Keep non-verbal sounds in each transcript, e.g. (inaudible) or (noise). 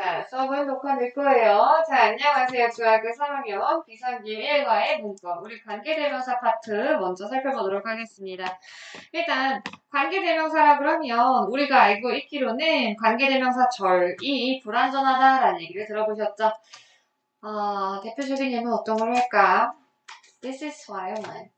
자, 수업을 녹화될 거예요. 자, 안녕하세요. 중학교 3학년 비상기 1과의 문법. 우리 관계대명사 파트 먼저 살펴보도록 하겠습니다. 일단, 관계대명사라 그러면 우리가 알고 있기로는 관계대명사 절이 불완전하다라는 얘기를 들어보셨죠? 어, 대표적인 예문 어떤 걸로 할까? This is what I want.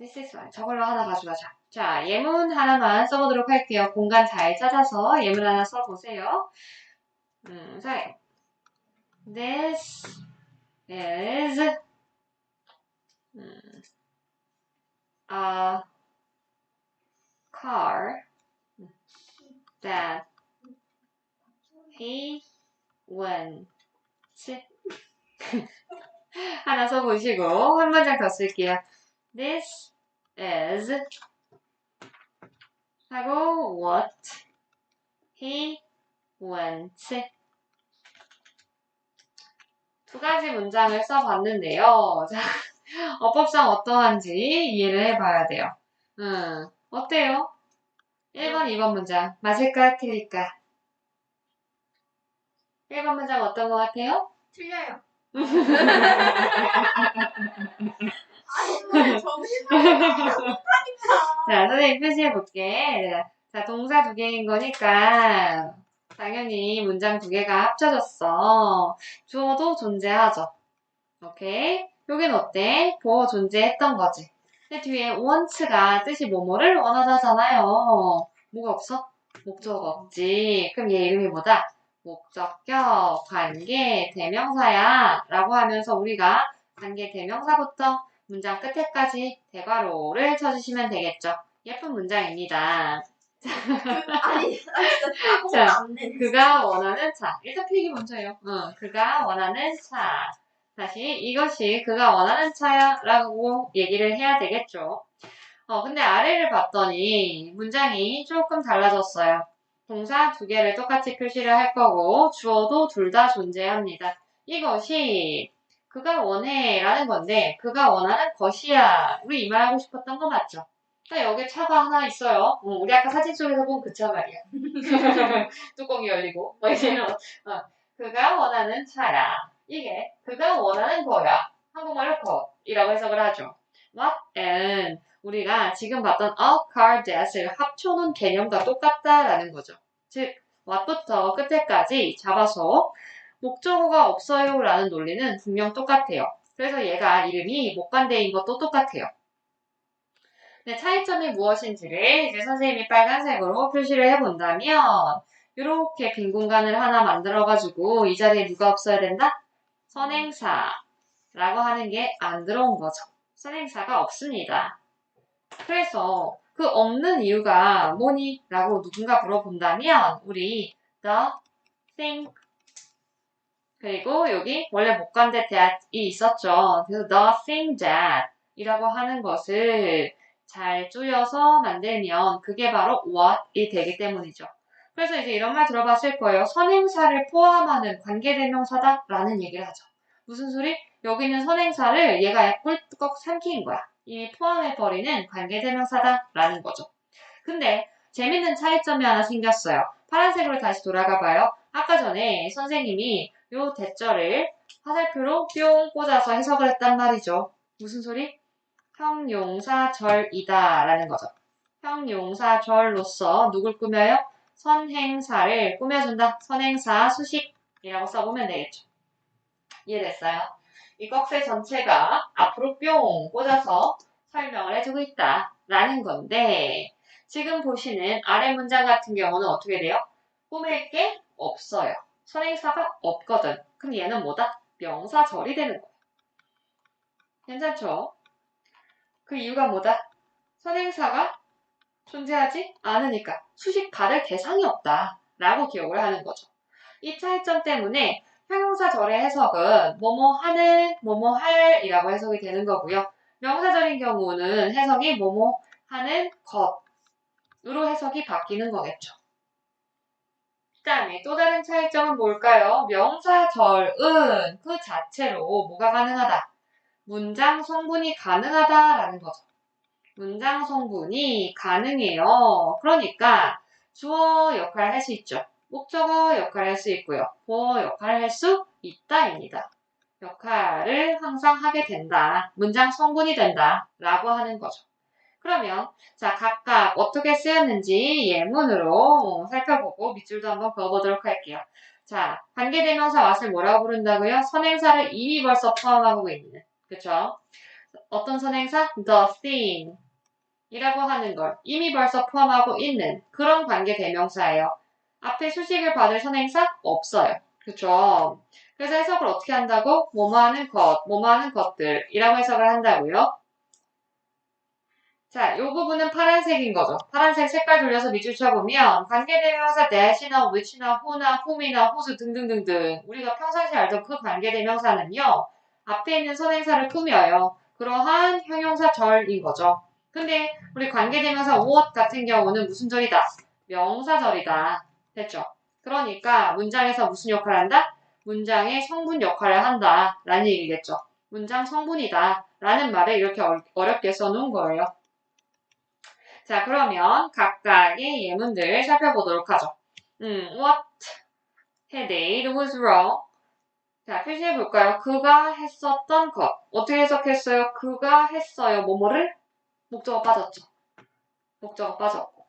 This is what. 저걸로 하나 가져가자. 자, 예문 하나만 써보도록 할게요. 공간 잘 찾아서 예문 하나 써보세요. 음, 자, This is 음, a car that he wants. (laughs) 하나 써보시고 한 문장 더 쓸게요. This is 하고 what he wants 두 가지 문장을 써봤는데요. 자, (laughs) 어법상 어떠한지 이해를 해봐야 돼요. 음, 어때요? 1번, 2번 문장 맞을까, 틀릴까? 1번 문장 어떤 것 같아요? 틀려요. (laughs) 아니, 정신을 자, 선생님 표시해볼게. 자, 동사 두 개인 거니까 당연히 문장 두 개가 합쳐졌어. 주어도 존재하죠. 오케이? 여긴 어때? 보어 존재했던 거지. 근데 뒤에 want가 뜻이 뭐뭐를 원하다잖아요. 뭐가 없어? 목적 없지. 그럼 얘 이름이 뭐다? 목적격, 관계, 대명사야. 라고 하면서 우리가 관계 대명사부터 문장 끝에까지 대괄호를 쳐주시면 되겠죠. 예쁜 문장입니다. 아니, 아니, 자, 자, 안. 그가 원하는 차. 일단 필기 먼저요. 어, 그가 원하는 차. 다시 이것이 그가 원하는 차야 라고 얘기를 해야 되겠죠. 어, 근데 아래를 봤더니 문장이 조금 달라졌어요. 동사 두 개를 똑같이 표시를 할 거고 주어도 둘 다 존재합니다. 이것이 그가 원해 라는 건데 그가 원하는 것이야. 우리 이말 하고 싶었던 거 맞죠? 그러니까 여기 차가 하나 있어요. 어, 우리 아까 사진 속에서 본 그 차 말이야. (laughs) 뚜껑이 열리고 뭐 이런 어, 그가 원하는 차야. 이게 그가 원하는 거야. 한국말로 것이라고 해석을 하죠. what은 우리가 지금 봤던 a car that을 합쳐놓은 개념과 똑같다라는 거죠. 즉 what부터 끝에까지 잡아서 목적어가 없어요 라는 논리는 분명 똑같아요. 그래서 얘가 이름이 목관대인 것도 똑같아요. 네, 차이점이 무엇인지를 이제 선생님이 빨간색으로 표시를 해본다면 이렇게 빈 공간을 하나 만들어가지고 이 자리에 누가 없어야 된다? 선행사라고 하는 게 안 들어온 거죠. 선행사가 없습니다. 그래서 그 없는 이유가 뭐니? 라고 누군가 물어본다면 우리 the thing 그리고 여기 원래 목관대 that이 있었죠. 그래서 the thing that 이라고 하는 것을 잘 쪼여서 만들면 그게 바로 what이 되기 때문이죠. 그래서 이제 이런 말 들어봤을 거예요. 선행사를 포함하는 관계대명사다 라는 얘기를 하죠. 무슨 소리? 여기 있는 선행사를 얘가 꿀꺽 삼키는 거야. 이미 포함해버리는 관계대명사다 라는 거죠. 근데 재밌는 차이점이 하나 생겼어요. 파란색으로 다시 돌아가 봐요. 아까 전에 선생님이 요 대절을 화살표로 뿅 꽂아서 해석을 했단 말이죠. 무슨 소리? 형용사절이다 라는 거죠. 형용사절로서 누굴 꾸며요? 선행사를 꾸며준다. 선행사 수식이라고 써보면 되겠죠. 이해됐어요? 이 꺽쇠 전체가 앞으로 뿅 꽂아서 설명을 해주고 있다 라는 건데 지금 보시는 아래 문장 같은 경우는 어떻게 돼요? 꾸밀 게 없어요. 선행사가 없거든. 그럼 얘는 뭐다? 명사절이 되는 거야. 괜찮죠? 그 이유가 뭐다? 선행사가 존재하지 않으니까 수식 받을 대상이 없다 라고 기억을 하는 거죠. 이 차이점 때문에 형용사절의 해석은 뭐뭐 하는, 뭐뭐 할 이라고 해석이 되는 거고요. 명사절인 경우는 해석이 뭐뭐 하는 것으로 해석이 바뀌는 거겠죠. 그 다음에 또 다른 차이점은 뭘까요? 명사절은 그 자체로 뭐가 가능하다? 문장 성분이 가능하다라는 거죠. 문장 성분이 가능해요. 그러니까 주어 역할을 할 수 있죠. 목적어 역할을 할 수 있고요. 보어 역할을 할 수 있다입니다. 역할을 항상 하게 된다. 문장 성분이 된다. 라고 하는 거죠. 그러면 자 각각 어떻게 쓰였는지 예문으로 살펴보고 밑줄도 한번 그어보도록 할게요. 자 관계대명사 왓을 뭐라고 부른다고요? 선행사를 이미 벌써 포함하고 있는 그쵸? 어떤 선행사? the thing 이라고 하는 걸 이미 벌써 포함하고 있는 그런 관계 대명사예요. 앞에 수식을 받을 선행사 없어요. 그쵸? 그래서 해석을 어떻게 한다고? 뭐뭐 하는 것, 뭐뭐 하는 것들이라고 해석을 한다고요. 자, 이 부분은 파란색인 거죠. 파란색 색깔 돌려서 밑줄 쳐보면 관계대명사 that이나 which나 who나 whom이나 whose 등등등등 우리가 평상시에 알던 그 관계대명사는요. 앞에 있는 선행사를 꾸며요. 그러한 형용사 절인 거죠. 근데 우리 관계대명사 what 같은 경우는 무슨 절이다? 명사절이다. 됐죠? 그러니까 문장에서 무슨 역할을 한다? 문장의 성분 역할을 한다. 라는 얘기겠죠. 문장 성분이다. 라는 말을 이렇게 어- 어렵게 써놓은 거예요. 자, 그러면 각각의 예문들 살펴보도록 하죠. 음, what he did was wrong. 자, 표시해 볼까요? 그가 했었던 것. 어떻게 해석했어요? 그가 했어요. 뭐뭐를? 목적어 빠졌죠. 목적어 빠졌고.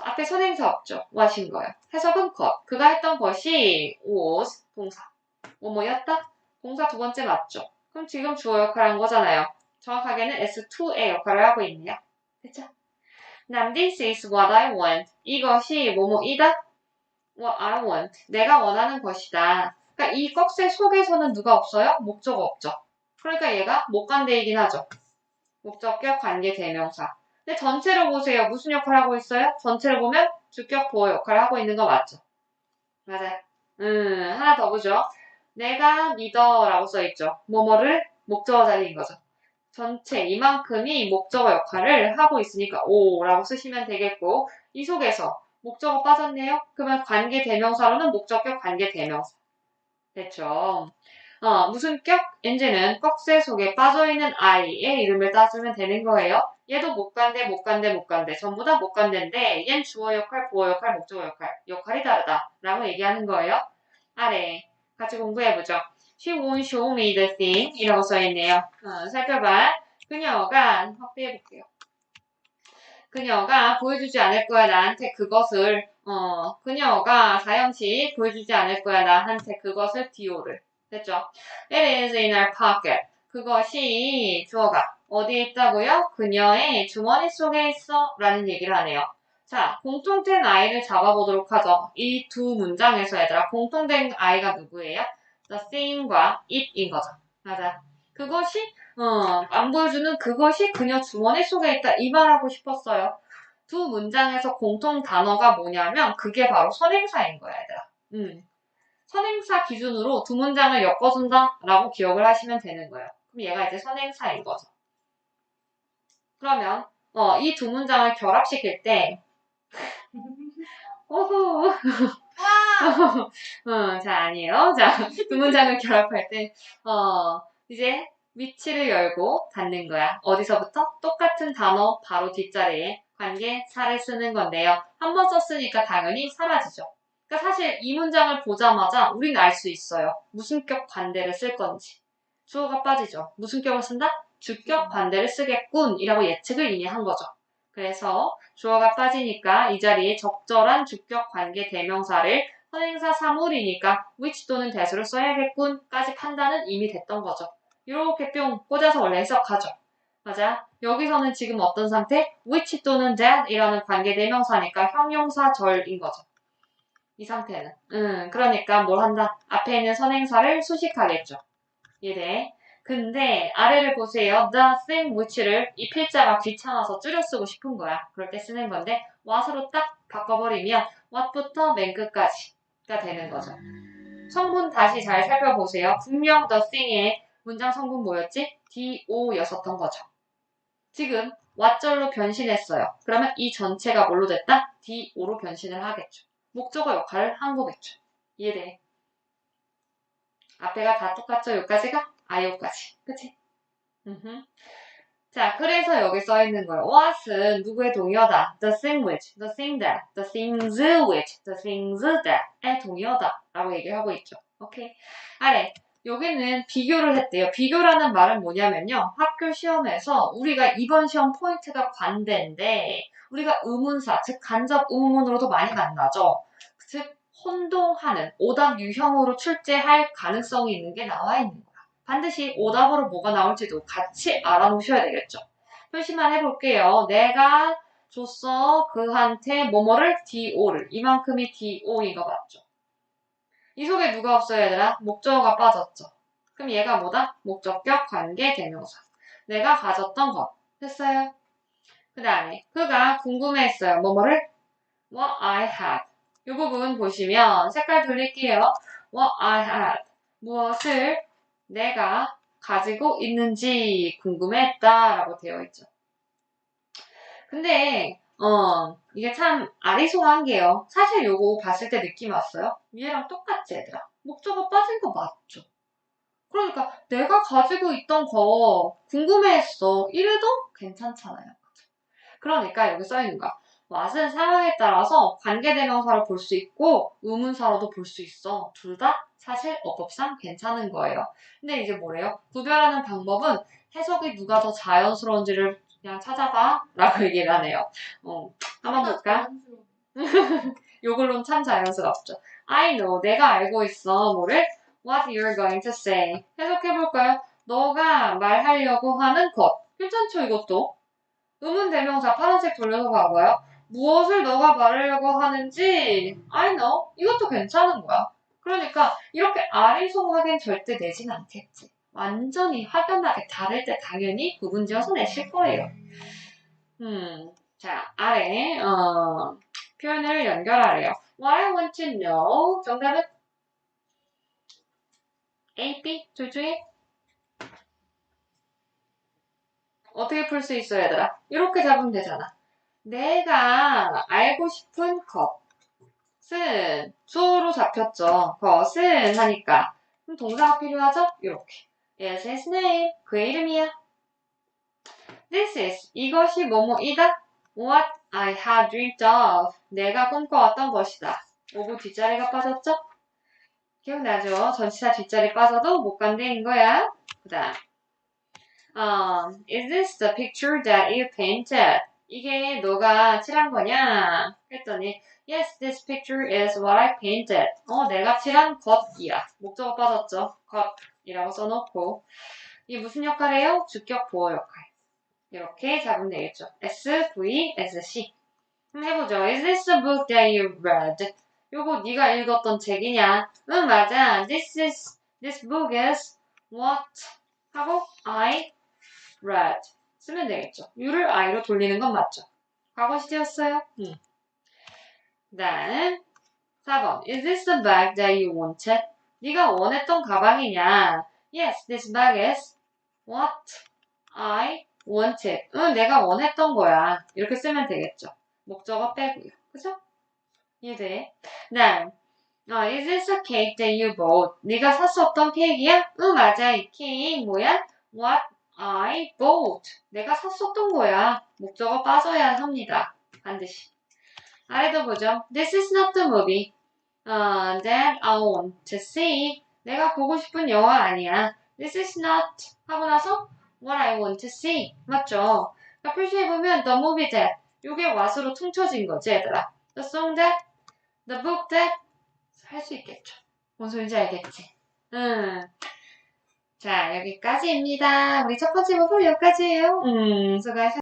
앞에 선행사 없죠. what인 거예요. 해석은 것. 그가 했던 것이 was 동사. 뭐뭐였다? 동사 두 번째 맞죠? 그럼 지금 주어 역할을 한 거잖아요. 정확하게는 S2의 역할을 하고 있네요. 됐죠? 난 this is what I want. 이것이 뭐뭐이다? What I want. 내가 원하는 것이다. 그러니까 이 꺽쇠 속에서는 누가 없어요? 목적어 없죠. 그러니까 얘가 목관대이긴 하죠. 목적격 관계 대명사. 근데 전체를 보세요. 무슨 역할을 하고 있어요? 전체를 보면 주격 보호 역할을 하고 있는 거 맞죠? 맞아요. 음, 하나 더 보죠. 내가 믿어라고 써있죠. 뭐뭐를 목적어 자리인 거죠. 전체 이만큼이 목적어 역할을 하고 있으니까 오라고 쓰시면 되겠고 이 속에서 목적어 빠졌네요. 그러면 관계 대명사로는 목적격 관계 대명사. 됐죠? 어, 무슨 격? 이제는 꺽쇠 속에 빠져있는 아이의 이름을 따주면 되는 거예요. 얘도 못 간대, 못 간대, 못 간대. 전부 다 못 간대인데, 얜 주어 역할, 보어 역할, 목적어 역할. 역할이 다르다. 라고 얘기하는 거예요. 아래. 같이 공부해보죠. She won't show me the thing. 이라고 써있네요. 어, 살펴봐. 그녀가, 확대해볼게요. 그녀가 보여주지 않을 거야, 나한테 그것을. 어, 그녀가 사형식 보여주지 않을 거야, 나한테 그것을 디오를. 됐죠? It is in her pocket. 그것이 주어가 어디에 있다고요? 그녀의 주머니 속에 있어. 라는 얘기를 하네요. 자, 공통된 아이를 잡아보도록 하죠. 이 두 문장에서 얘들아, 공통된 아이가 누구예요? The thing과 it인 거죠. 맞아. 그것이, 어, 안 보여주는 그것이 그녀 주머니 속에 있다. 이 말하고 싶었어요. 두 문장에서 공통 단어가 뭐냐면, 그게 바로 선행사인 거야, 얘들아. 음. 선행사 기준으로 두 문장을 엮어준다 라고 기억을 하시면 되는 거예요. 그럼 얘가 이제 선행사인 거죠. 그러면 어, 이 두 문장을 결합시킬 때 (laughs) 오호 와! (laughs) 어, 자 아니에요. 자두 문장을 결합할 때 어, 이제 위치를 열고 닫는 거야. 어디서부터? 똑같은 단어 바로 뒷자리에 관계사를 쓰는 건데요. 한 번 썼으니까 당연히 사라지죠. 그러니까 사실 이 문장을 보자마자 우리는 알수 있어요. 무슨 격 반대를 쓸 건지. 주어가 빠지죠. 무슨 격을 쓴다? 주격 반대를 쓰겠군 이라고 예측을 이미 한 거죠. 그래서 주어가 빠지니까 이 자리에 적절한 주격 관계 대명사를 선행사 사물이니까 which 또는 that으로 써야겠군까지 판단은 이미 됐던 거죠. 이렇게 뿅 꽂아서 원래 해석하죠. 맞아. 여기서는 지금 어떤 상태? which 또는 that이라는 관계 대명사니까 형용사절인 거죠. 이 상태는. 음, 그러니까 뭘 한다? 앞에 있는 선행사를 수식하겠죠. 이래. 근데 아래를 보세요. The thing which를 이 필자가 귀찮아서 줄여 쓰고 싶은 거야. 그럴 때 쓰는 건데 what으로 딱 바꿔버리면 what부터 맨 끝까지가 되는 거죠. 성분 다시 잘 살펴보세요. 분명 the thing의 문장 성분 뭐였지? do였었던 거죠. 지금 what절로 변신했어요. 그러면 이 전체가 뭘로 됐다? do로 변신을 하겠죠. 목적어 역할을 한 거겠죠. 이해돼? 앞에가 다 똑같죠? 여기까지가? 아, 여기까지. 그치? 음흠. 자, 그래서 여기 써 있는 거예요. what은 누구의 동의어다? the thing which, the thing that, the things which, the things that의 동의어다. 라고 얘기를 하고 있죠. 오케이. 아래. 여기는 비교를 했대요. 비교라는 말은 뭐냐면요. 학교 시험에서 우리가 이번 시험 포인트가 관대인데, 우리가 의문사, 즉 간접 의문으로도 많이 만나죠. 즉, 혼동하는 오답 유형으로 출제할 가능성이 있는 게 나와 있는 거야. 반드시 오답으로 뭐가 나올지도 같이 알아놓으셔야 되겠죠. 표시만 해볼게요. 내가 줬어 그한테 뭐뭐를 DO를 이만큼이 DO인 거 맞죠? 이 속에 누가 없어요 얘들아? 목적어가 빠졌죠. 그럼 얘가 뭐다? 목적격 관계 대명사. 내가 가졌던 것. 됐어요? 그 다음에 그가 궁금해했어요. 뭐뭐를? What I had. 이 부분 보시면 색깔 돌릴게요. What I had. 무엇을 내가 가지고 있는지 궁금했다라고 되어 있죠. 근데 어 이게 참 아리송한 게요. 사실 요거 봤을 때 느낌 왔어요. 얘랑 똑같지 얘들아. 목적어 빠진 거 맞죠? 그러니까 내가 가지고 있던 거 궁금해했어. 이래도 괜찮잖아요. 그러니까 여기 써 있는 거야. what은 상황에 따라서 관계대명사로 볼 수 있고 의문사로도 볼 수 있어. 둘 다 사실 어법상 괜찮은 거예요. 근데 이제 뭐래요? 구별하는 방법은 해석이 누가 더 자연스러운지를 그냥 찾아봐 라고 (laughs) 얘기를 하네요. 어, 한번 볼까? (laughs) 요걸로는 참 자연스럽죠. I know, 내가 알고 있어. 뭐를? What you're going to say. 해석해볼까요? 너가 말하려고 하는 것. 괜찮죠, 이것도? 의문 대명사 파란색 돌려서 봐봐요. 무엇을 너가 말하려고 하는지 I know. 이것도 괜찮은 거야. 그러니까 이렇게 아리송하겐 절대 내진 않겠지. 완전히 확연하게 다를 때 당연히 구분 지어서 내실 거예요. 음, 자, 아래, 어, 표현을 연결하래요. What I want to know. 정답은 A, B, 둘 중에 어떻게 풀 수 있어, 얘들아? 이렇게 잡으면 되잖아. 내가 알고 싶은 것은 주어로 잡혔죠. 것은 하니까. 그럼 동사가 필요하죠? 이렇게. Is his name. 그의 이름이야. This is. 이것이 뭐뭐이다. What I had dreamed of. 내가 꿈꿔왔던 것이다. 오브 뒷자리가 빠졌죠? 기억나죠? 전치사 뒷자리 빠져도 못 간대인 거야. 그 다음. Um, is this the picture that you painted? 이게 너가 칠한 거냐? 했더니 Yes, this picture is what I painted. 어, 내가 칠한 것이야. 목적어 빠졌죠? 것 이라고 써놓고 이게 무슨 역할이에요? 주격 보호 역할. 이렇게 잡으면 되겠죠. S, V, S, C. 한번 해보죠. Is this a book that you read? 요거 네가 읽었던 책이냐? 응, 맞아. This is, this book is what? 하고 I read. 쓰면 되겠죠. you를 I로 돌리는 건 맞죠. 과거 시제였어요. 응. 그 다음 4번 Is this the bag that you wanted? 네가 원했던 가방이냐? Yes, this bag is what I wanted. 응, 내가 원했던 거야. 이렇게 쓰면 되겠죠. 목적어 빼고요. 그죠? 이해돼? 그 다음 어, Is this a cake that you bought? 네가 샀었던 케이크야? 응, 맞아. 이 케이크 뭐야? What I bought. 내가 샀었던 거야. 목적어 빠져야 합니다. 반드시. 아래도 보죠. This is not the movie uh, that I want to see. 내가 보고 싶은 영화 아니야. This is not 하고 나서 what I want to see. 맞죠? 그러니까 표시해보면 the movie that 요게 what으로 퉁쳐진 거지 얘들아. The song that, the book that 할 수 있겠죠. 뭔 소리인지 알겠지? 음. 자, 여기까지입니다. 우리 첫 번째 부분 여기까지예요. 음, 수고하셨습니다.